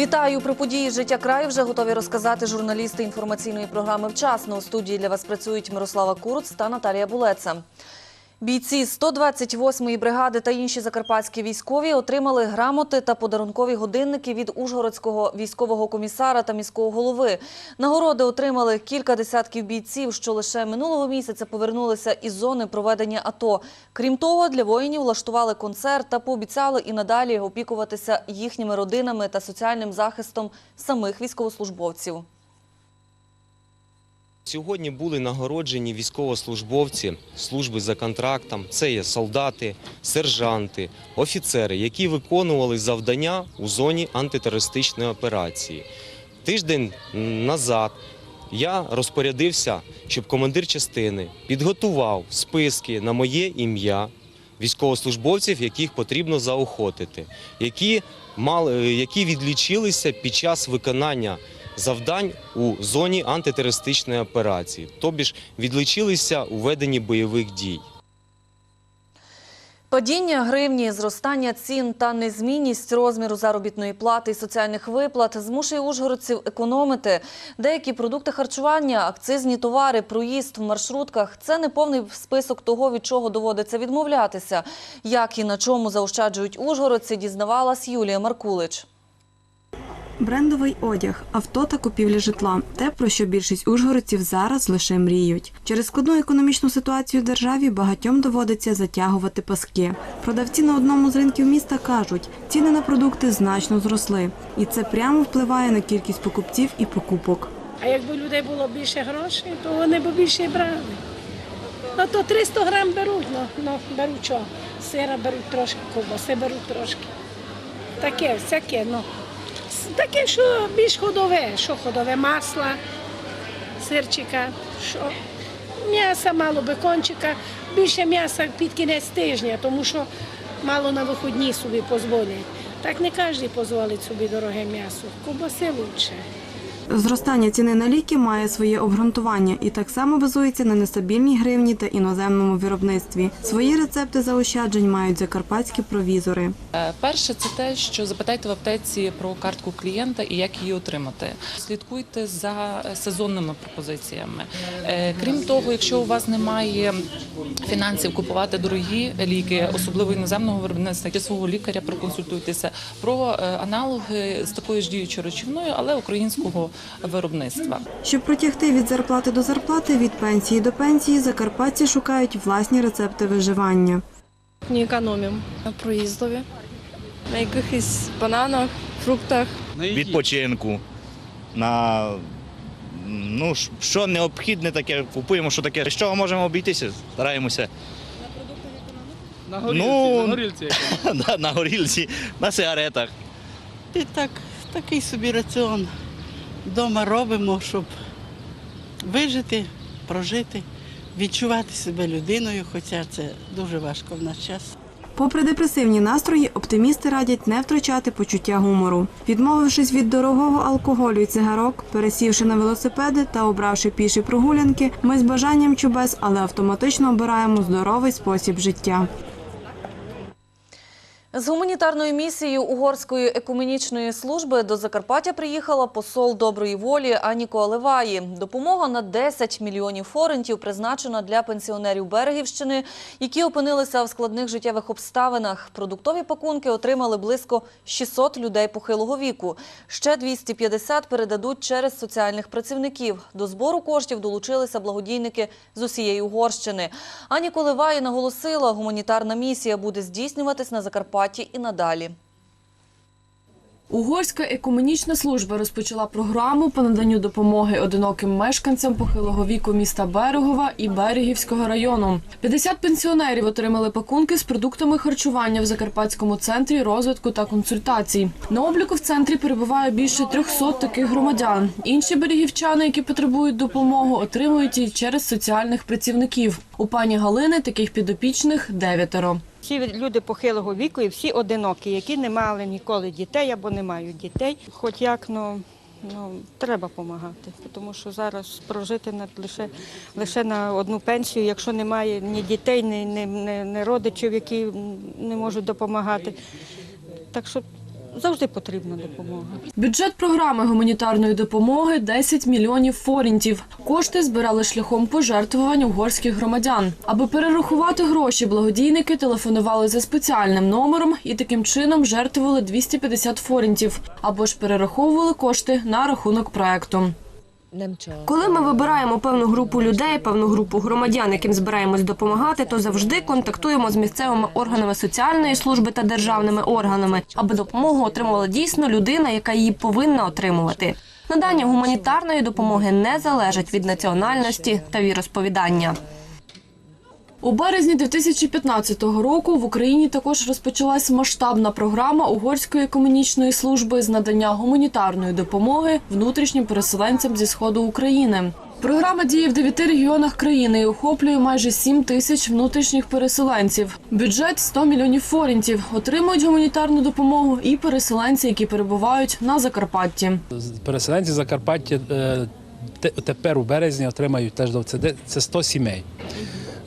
Вітаю про події життя краю. Вже готові розказати журналісти інформаційної програми вчасно. У студії для вас працюють Мирослава Куруц та Наталія Булеца. Бійці 128-ї бригади та інші закарпатські військові отримали грамоти та подарункові годинники від Ужгородського військового комісара та міського голови. Нагороди отримали кілька десятків бійців, що лише минулого місяця повернулися із зони проведення АТО. Крім того, для воїнів влаштували концерт та пообіцяли і надалі опікуватися їхніми родинами та соціальним захистом самих військовослужбовців. Сьогодні були нагороджені військовослужбовці служби за контрактом. Це є солдати, сержанти, офіцери, які виконували завдання у зоні антитерористичної операції. Тиждень назад я розпорядився, щоб командир частини підготував списки на моє ім'я військовослужбовців, яких потрібно заохотити, які мали, які відлічилися під час виконання завдань у зоні антитерористичної операції, тобі ж відлічилися у веденні бойових дій. Падіння гривні, зростання цін та незмінність розміру заробітної плати і соціальних виплат змушує ужгородців економити. Деякі продукти харчування, акцизні товари, проїзд в маршрутках – це не повний список того, від чого доводиться відмовлятися. Як і на чому заощаджують ужгородці, дізнавалась Юлія Маркулич. Брендовий одяг, авто та купівля житла те, про що більшість ужгородців зараз лише мріють. Через складну економічну ситуацію в державі багатьом доводиться затягувати паски. Продавці на одному з ринків міста кажуть, ціни на продукти значно зросли, і це прямо впливає на кількість покупців і покупок. А якби людей було більше грошей, то вони б більше брали. Ну то 300 грам беруть, ну, ну беруть що? Сира беруть трошки, ковбаси беруть трошки. Таке, всяке, ну. Таке, що більш ходове, що ходове масла, сирчика, що м'яса, мало бекончика, більше м'яса під кінець тижня, тому що мало на виходні собі дозволять. Так не кожен дозволить собі дороге м'ясо. Ковбаси краще. Зростання ціни на ліки має своє обґрунтування і так само базується на нестабільній гривні та іноземному виробництві. Свої рецепти заощаджень мають закарпатські провізори. Е, Перше, це те, що запитайте в аптеці про картку клієнта і як її отримати. Слідкуйте за сезонними пропозиціями. Е, Крім того, якщо у вас немає фінансів купувати дорогі ліки, особливо іноземного виробництва, є свого лікаря проконсультуйтеся про е, аналоги з такою ж діючою речовиною, але українського виробництва. Щоб протягти від зарплати до зарплати, від пенсії до пенсії, закарпатці шукають власні рецепти виживання. Не економимо на проїздові, на якихось бананах, фруктах. відпочинку. На ну, що необхідне таке, купуємо, що таке. З чого можемо обійтися, стараємося. На горілці, Ну, на горілці. на, на горілці, на сигаретах. І так, такий собі раціон вдома робимо, щоб вижити, прожити, відчувати себе людиною, хоча це дуже важко в наш час. Попри депресивні настрої, оптимісти радять не втрачати почуття гумору. Відмовившись від дорогого алкоголю і цигарок, пересівши на велосипеди та обравши піші прогулянки, ми з бажанням чубес, але автоматично обираємо здоровий спосіб життя. З гуманітарною місією Угорської екуменічної служби до Закарпаття приїхала посол доброї волі Аніко Алеваї. Допомога на 10 мільйонів форентів призначена для пенсіонерів Берегівщини, які опинилися в складних життєвих обставинах. Продуктові пакунки отримали близько 600 людей похилого віку. Ще 250 передадуть через соціальних працівників. До збору коштів долучилися благодійники з усієї Угорщини. Ані Колеваї наголосила, гуманітарна місія буде здійснюватись на Закарпатті і надалі. Угорська екуменічна служба розпочала програму по наданню допомоги одиноким мешканцям похилого віку міста Берегова і Берегівського району. 50 пенсіонерів отримали пакунки з продуктами харчування в Закарпатському центрі розвитку та консультацій. На обліку в центрі перебуває більше 300 таких громадян. Інші берегівчани, які потребують допомогу, отримують її через соціальних працівників. У пані Галини таких підопічних дев'ятеро. Всі люди похилого віку і всі одинокі, які не мали ніколи дітей або не мають дітей. Хоч як ну, ну треба допомагати, тому що зараз прожити на лише лише на одну пенсію, якщо немає ні дітей, ні, ні, ні, родичів, які не можуть допомагати. Так що завжди потрібна допомога. Бюджет програми гуманітарної допомоги 10 мільйонів форінтів. Кошти збирали шляхом пожертвувань угорських громадян. Аби перерахувати гроші, благодійники телефонували за спеціальним номером і таким чином жертвували 250 форінтів або ж перераховували кошти на рахунок проекту. Коли ми вибираємо певну групу людей, певну групу громадян, яким збираємось допомагати, то завжди контактуємо з місцевими органами соціальної служби та державними органами, аби допомогу отримувала дійсно людина, яка її повинна отримувати. Надання гуманітарної допомоги не залежить від національності та віросповідання. У березні 2015 року в Україні також розпочалась масштабна програма Угорської комунічної служби з надання гуманітарної допомоги внутрішнім переселенцям зі сходу України. Програма діє в дев'яти регіонах країни і охоплює майже 7 тисяч внутрішніх переселенців. Бюджет 100 мільйонів форінтів. Отримують гуманітарну допомогу і переселенці, які перебувають на Закарпатті. Переселенці Закарпаття е, тепер у березні отримають теж до- це 100 сімей.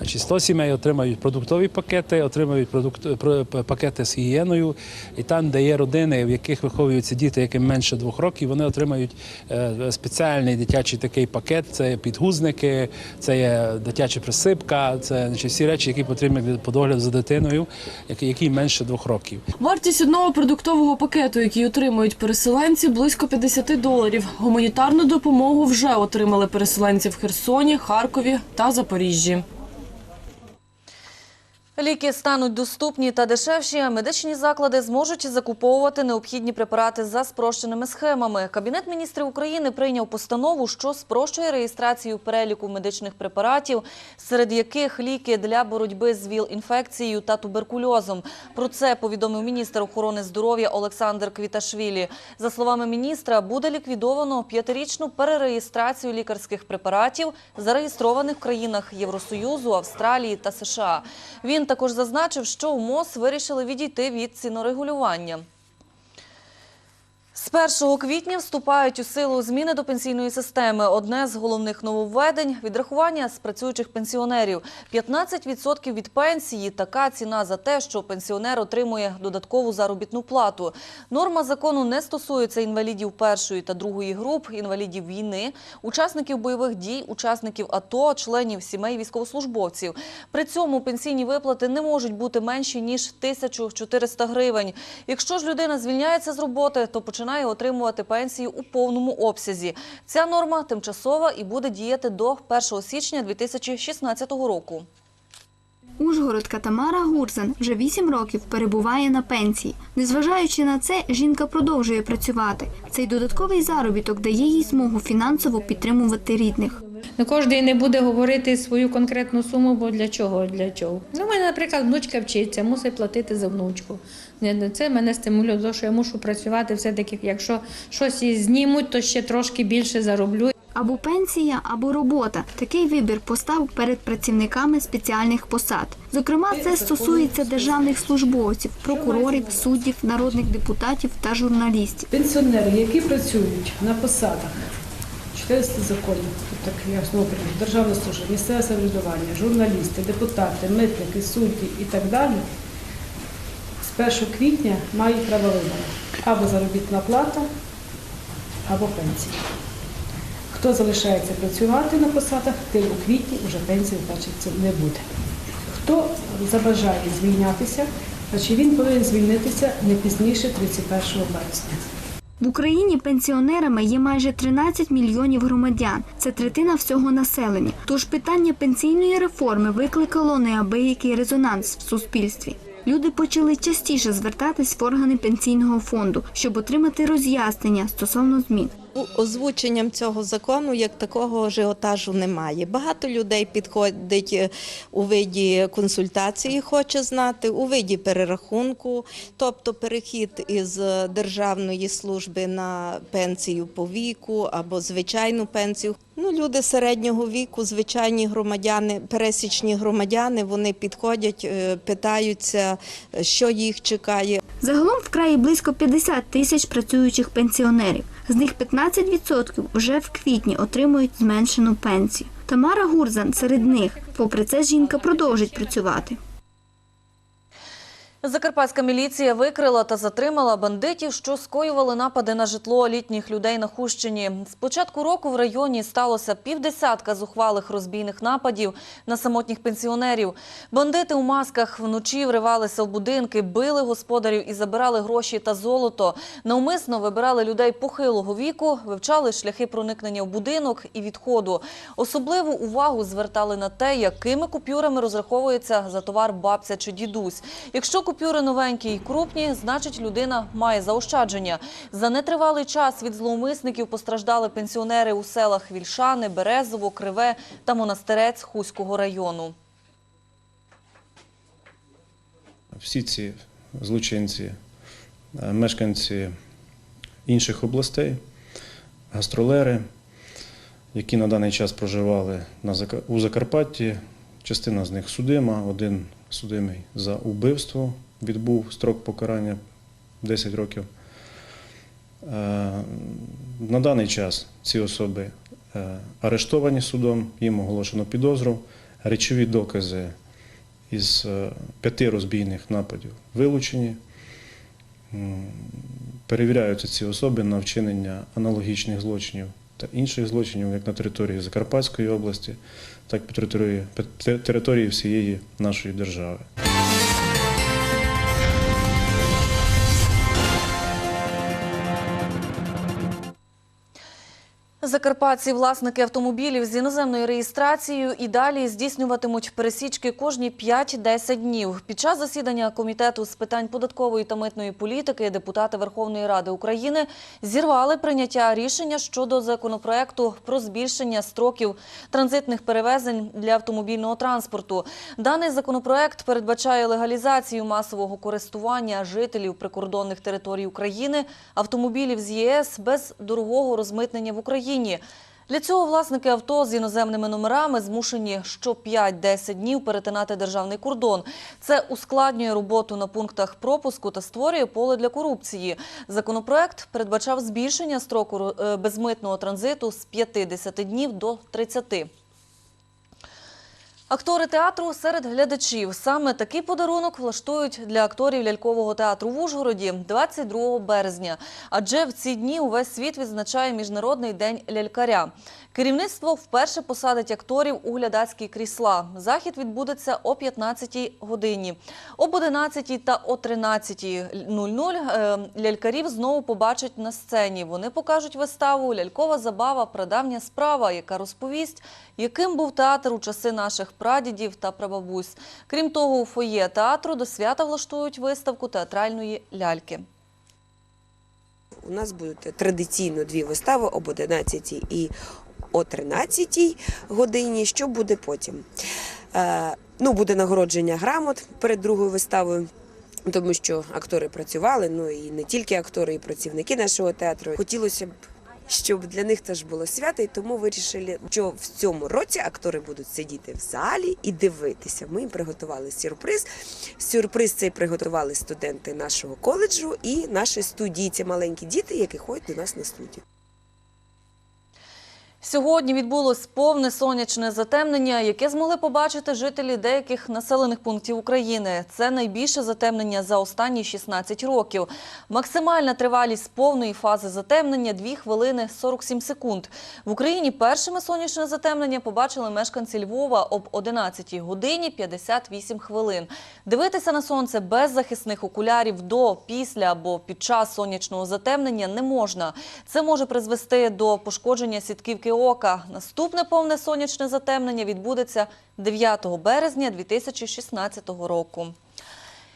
Значить, 100 сімей отримають продуктові пакети, отримають продукт, про- пакети з гігієною. І там, де є родини, в яких виховуються діти, яким менше двох років, вони отримають е, спеціальний дитячий такий пакет. Це підгузники, це є дитяча присипка, це значить, всі речі, які потрібні для- догляду за дитиною, який- менше двох років. Вартість одного продуктового пакету, який отримують переселенці, близько 50 доларів. Гуманітарну допомогу вже отримали переселенці в Херсоні, Харкові та Запоріжжі. Ліки стануть доступні та дешевші. Медичні заклади зможуть закуповувати необхідні препарати за спрощеними схемами. Кабінет міністрів України прийняв постанову, що спрощує реєстрацію переліку медичних препаратів, серед яких ліки для боротьби з ВІЛ-інфекцією та туберкульозом. Про це повідомив міністр охорони здоров'я Олександр Квіташвілі. За словами міністра, буде ліквідовано п'ятирічну перереєстрацію лікарських препаратів, зареєстрованих в країнах Євросоюзу, Австралії та США. Він також зазначив, що у МОЗ вирішили відійти від цінорегулювання. З 1 квітня вступають у силу зміни до пенсійної системи. Одне з головних нововведень – відрахування з працюючих пенсіонерів. 15% від пенсії – така ціна за те, що пенсіонер отримує додаткову заробітну плату. Норма закону не стосується інвалідів першої та другої груп, інвалідів війни, учасників бойових дій, учасників АТО, членів сімей військовослужбовців. При цьому пенсійні виплати не можуть бути менші, ніж 1400 гривень. Якщо ж людина звільняється з роботи, то починає отримувати пенсію у повному обсязі. Ця норма тимчасова і буде діяти до 1 січня 2016 року. Ужгородка Тамара Гурзан вже 8 років перебуває на пенсії. Незважаючи на це, жінка продовжує працювати. Цей додатковий заробіток дає їй змогу фінансово підтримувати рідних. Ну, кожен не буде говорити свою конкретну суму, бо для чого? Для чого? Ну, у мене, наприклад, внучка вчиться, мусить платити за внучку. Це мене стимулює, що я мушу працювати все-таки. Якщо щось знімуть, то ще трошки більше зароблю. Або пенсія, або робота. Такий вибір постав перед працівниками спеціальних посад. Зокрема, це стосується державних службовців, прокурорів, суддів, народних депутатів та журналістів. Пенсіонери, які працюють на посадах 400 законів, тобто як знову державна служба, місцеве самоврядування, журналісти, депутати, митники, судді і так далі, з 1 квітня мають право вибору або заробітна плата, або пенсія. Хто залишається працювати на посадах, тим у квітні вже пенсії значить, не буде. Хто забажає звільнятися, значить він повинен звільнитися не пізніше 31 березня. В Україні пенсіонерами є майже 13 мільйонів громадян. Це третина всього населення. Тож питання пенсійної реформи викликало неабиякий резонанс в суспільстві. Люди почали частіше звертатись в органи пенсійного фонду, щоб отримати роз'яснення стосовно змін. Озвученням цього закону як такого ажіотажу немає. Багато людей підходить е, у виді консультації, хоче знати, у виді перерахунку, тобто перехід із державної служби на пенсію по віку або звичайну пенсію. Ну, люди середнього віку, звичайні громадяни, пересічні громадяни, вони підходять, е, питаються, е, що їх чекає. Загалом в краї близько 50 тисяч працюючих пенсіонерів. З них 15% вже в квітні отримують зменшену пенсію. Тамара Гурзан серед них. Попри це, жінка продовжить працювати. Закарпатська міліція викрила та затримала бандитів, що скоювали напади на житло літніх людей на Хущині. З початку року в районі сталося півдесятка зухвалих розбійних нападів на самотніх пенсіонерів. Бандити у масках вночі вривалися в будинки, били господарів і забирали гроші та золото. Навмисно вибирали людей похилого віку, вивчали шляхи проникнення в будинок і відходу. Особливу увагу звертали на те, якими купюрами розраховується за товар бабця чи дідусь. Якщо купюри новенькі і крупні, значить людина має заощадження. За нетривалий час від зловмисників постраждали пенсіонери у селах Вільшани, Березово, Криве та Монастирець Хуського району. Всі ці злочинці, е, мешканці інших областей, гастролери, які на даний час проживали у Закарпатті. Частина з них судима, один судимий за убивство, відбув строк покарання 10 років. Е, На даний час ці особи е, арештовані судом, їм оголошено підозру. Речові докази із е, п'яти розбійних нападів вилучені. Перевіряються ці особи на вчинення аналогічних злочинів та інших злочинів як на території Закарпатської області, так і по території, по території всієї нашої держави. Закарпатці, власники автомобілів з іноземною реєстрацією і далі здійснюватимуть пересічки кожні 5-10 днів. Під час засідання Комітету з питань податкової та митної політики депутати Верховної Ради України зірвали прийняття рішення щодо законопроекту про збільшення строків транзитних перевезень для автомобільного транспорту. Даний законопроект передбачає легалізацію масового користування жителів прикордонних територій України автомобілів з ЄС без дорогого розмитнення в Україні. Для цього власники авто з іноземними номерами змушені що 5-10 днів перетинати державний кордон. Це ускладнює роботу на пунктах пропуску та створює поле для корупції. Законопроект передбачав збільшення строку е, безмитного транзиту з 50 днів до 30. Актори театру серед глядачів. Саме такий подарунок влаштують для акторів лялькового театру в Ужгороді 22 березня. Адже в ці дні увесь світ відзначає Міжнародний день лялькаря. Керівництво вперше посадить акторів у глядацькі крісла. Захід відбудеться о 15 годині. Об 11 та о 13.00 е, лялькарів знову побачать на сцені. Вони покажуть виставу «Лялькова забава. Прадавня справа», яка розповість, яким був театр у часи наших прадідів та прабабусь. Крім того, у фоє театру до свята влаштують виставку театральної ляльки. У нас будуть традиційно дві вистави об 11 і о 13 годині. Що буде потім? Е, ну, буде нагородження грамот перед другою виставою. Тому що актори працювали, ну і не тільки актори, і працівники нашого театру. Хотілося б, щоб для них теж було свято, і тому вирішили, що в цьому році актори будуть сидіти в залі і дивитися. Ми їм приготували сюрприз. Сюрприз цей приготували студенти нашого коледжу і наші студії. Це маленькі діти, які ходять до нас на студію. Сьогодні відбулось повне сонячне затемнення, яке змогли побачити жителі деяких населених пунктів України. Це найбільше затемнення за останні 16 років. Максимальна тривалість повної фази затемнення – 2 хвилини 47 секунд. В Україні першими сонячне затемнення побачили мешканці Львова об 11 годині 58 хвилин. Дивитися на сонце без захисних окулярів до, після або під час сонячного затемнення не можна. Це може призвести до пошкодження сітківки ока. Наступне повне сонячне затемнення відбудеться 9 березня 2016 року.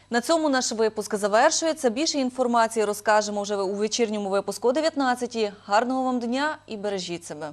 На цьому наш випуск завершується. Більше інформації розкажемо вже у вечірньому випуску о 19 Гарного вам дня і бережіть себе.